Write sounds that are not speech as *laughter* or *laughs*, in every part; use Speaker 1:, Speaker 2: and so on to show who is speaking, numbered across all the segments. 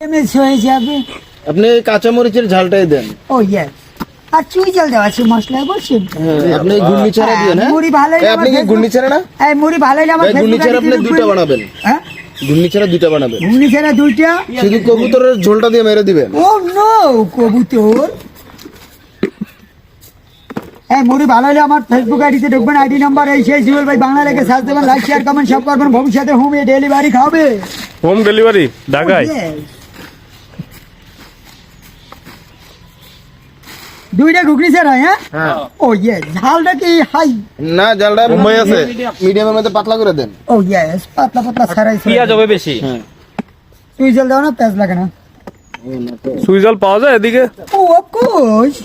Speaker 1: MS হয়ে যাবে।
Speaker 2: আপনি কাঁচামরিচের ঝালটাই দেন।
Speaker 1: ও ইয়েস আর চুই জল দেওয়া আছে মশলা বলছেন
Speaker 2: আপনি ঘূর্ণি ছাড়া
Speaker 1: হ্যাঁ,
Speaker 2: দিবেন হ্যাঁ
Speaker 1: মুড়ি
Speaker 2: এই, আপনি কি ঘূর্ণি ছাড়া না?
Speaker 1: এই মুড়ি ভালো হলে আমার
Speaker 2: ঘূর্ণি ছাড়া আপনি দুইটা বানাবেন।
Speaker 1: হ্যাঁ?
Speaker 2: ঘূর্ণি ছাড়া দুইটা বানাবেন।
Speaker 1: ছাড়া দুইটা?
Speaker 2: শুধু কবুতরের ঝোলটা দিয়ে মেরে দিবেন।
Speaker 1: ও নো কবুতর। হ্যাঁ মুড়ি ভালো হলে আমার ফেসবুক আইডিতে ঢুকবেন আইডি নাম্বার এই সেই জুয়েল ভাই বাংলা লেখে সার্চ দেবেন লাইক শেয়ার কমেন্ট সব করবেন ভবিষ্যতে হোম ডেলিভারি খাবে।
Speaker 3: হোম ডেলিভারি ঢাকায়।
Speaker 1: দুইটা ঘুগনি স্যার হ্যাঁ
Speaker 2: হ্যাঁ?
Speaker 1: ও ইয়ে ঝালটা কি হাই
Speaker 2: না ঝালটা
Speaker 3: মুম্বাই আছে?
Speaker 2: মিডিয়ামের মধ্যে পাতলা করে দেন।
Speaker 1: ও ইয়েস পাতলা পাতলা ছাড়াই
Speaker 4: পেঁয়াজ হবে বেশি।
Speaker 2: হ্যাঁ।
Speaker 1: তুই জল দাও না পেঁয়াজ লাগে না।
Speaker 3: সুইজাল পাওয়া যায় এদিকে?
Speaker 1: ও অফকোর্স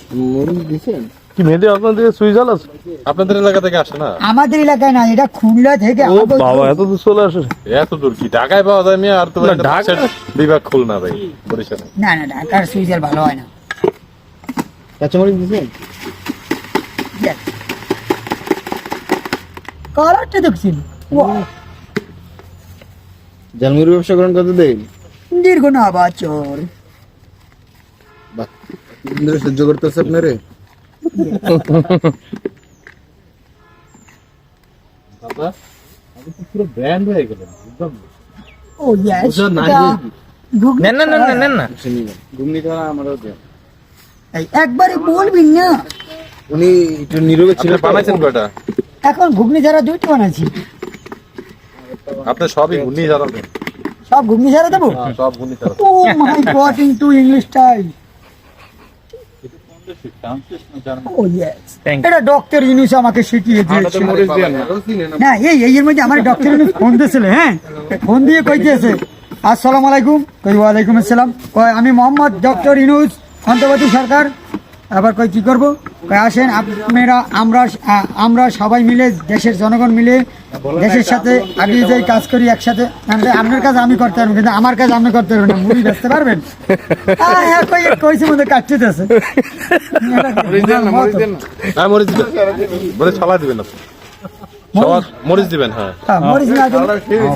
Speaker 3: কি আপনাদের সুইজাল আছে?
Speaker 5: আপনাদের এলাকা থেকে আসে না?
Speaker 1: আমাদের এলাকায় না এটা খুলনা থেকে
Speaker 3: ও বাবা এত দূর চলে আসে।
Speaker 5: এত দূর কি ঢাকায় পাওয়া যায় মিয়া? আর তো
Speaker 3: ঢাকা-
Speaker 5: বিভাগ খুলনা ভাই বরিশালে।
Speaker 1: না না ঢাকার ভালো হয় না।
Speaker 2: কাঁচামরিচ
Speaker 1: Yes. কালারটা দেখছেন?
Speaker 2: ঝালমুড়ি ব্যবসা করেন কত দেন
Speaker 1: দীর্ঘ না বাচর
Speaker 2: ইন্দ্র সহ্য করতেছে আপনারে।
Speaker 5: পুরো ব্র্যান্ড হয়ে গেলেন
Speaker 1: ও ইয়েস
Speaker 2: না,
Speaker 4: না না নেন না।
Speaker 2: ঘুমনি ছাড়া আমারও দেন।
Speaker 1: একবারে বলবি না।
Speaker 2: উনি একটু নীরবে ছিল
Speaker 5: আপনি বানাইছেন কয়টা?
Speaker 1: এখন ঘুগনি ছাড়া দুইটা বানাচ্ছি
Speaker 5: আপনি সবই ঘুর্ণি জানাবেন
Speaker 1: সব ঘুগনি ছাড়া দেবো
Speaker 5: সব ঘুর্ণি ছাড়া
Speaker 1: oh my god into English. এটা ডক্টর ইউনুস আমাকে শিখিয়ে দিয়েছে
Speaker 5: না
Speaker 1: না এই এই এর মধ্যে আমার ডক্টর ইউনুস ফোন দিয়েছিল হ্যাঁ? ফোন দিয়ে কইতেছে। আসসালামু আলাইকুম। কই ওয়ালাইকুম আসসালাম। আমি মোহাম্মদ ডক্টর ইউনুস অন্তর্বর্তী সরকার আবার কই কি করব? কই আসেন আপনারা আমরা আমরা সবাই মিলে দেশের জনগণ মিলে দেশের সাথে আগিয়ে যাই কাজ করি একসাথে। আপনার কাজ আমি করতে পারব কিন্তু আমার কাজ আপনি করতে পারবেন না মুড়ি বেচতে পারবেন? *laughs* হ্যাঁ কইছে মধ্যে কাটতেছে
Speaker 5: হ্যাঁ মরিচ দিবেন। মরিচ? মরিচ হ্যাঁ।
Speaker 1: মরিস না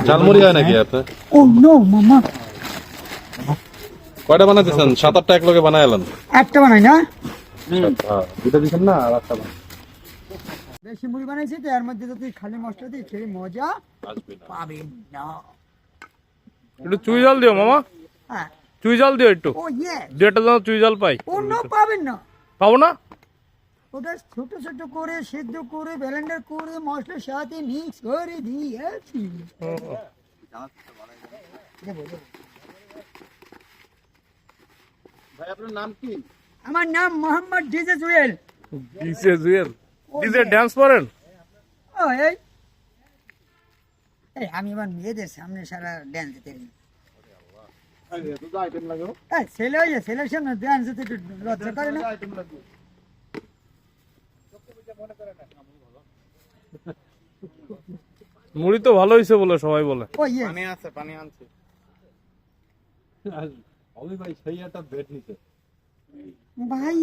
Speaker 5: ঝালমুড়ি হয় নাকি আপনার?
Speaker 1: ও নো মামা।
Speaker 5: কয়টা বানাইতেছেন? সাত আটটা এক লগে বানাই এলেন?
Speaker 1: একটা বানাই না?
Speaker 5: হ্যাঁ দুটা দিচ্ছেন না আর একটা বানাই।
Speaker 1: বেশি মুড়ি বানাইছি তো এর মধ্যে যদি খালি মশলা দিয়ে খেয়ে মজা
Speaker 5: আসবে না।
Speaker 1: পাবেন না।
Speaker 3: একটু চুইজাল দিও মামা।
Speaker 1: হ্যাঁ।
Speaker 3: চুইজাল দিও একটু।
Speaker 1: ও ইয়ে।
Speaker 3: যেটা যেন চুইজাল পাই।
Speaker 1: অন্য পাবেন না।
Speaker 3: পাবো না?
Speaker 1: ওটা ছোট ছোট করে সেদ্ধ করে ব্লেন্ডার করে মশলার সাথে মিক্স করে দিয়েছি।
Speaker 2: ভাই আপনার নাম কি?
Speaker 1: আমার নাম Mohammad DJ Jewel.
Speaker 3: DJ Jewel. Dance করেন?
Speaker 1: ও এই। এই, আমি এবার মেয়েদের সামনে সারা ড্যান্স দিতে পারি। ছেলে হয়ে ছেলের সামনে ড্যান্স দিতে একটু লজ্জা করে না?
Speaker 3: মুড়ি তো ভালো হয়েছে বলে সবাই বলে।
Speaker 2: পানি আছে পানি আনছি।
Speaker 5: অমি ভাই সেই একটা বেড নিতে
Speaker 1: ভাই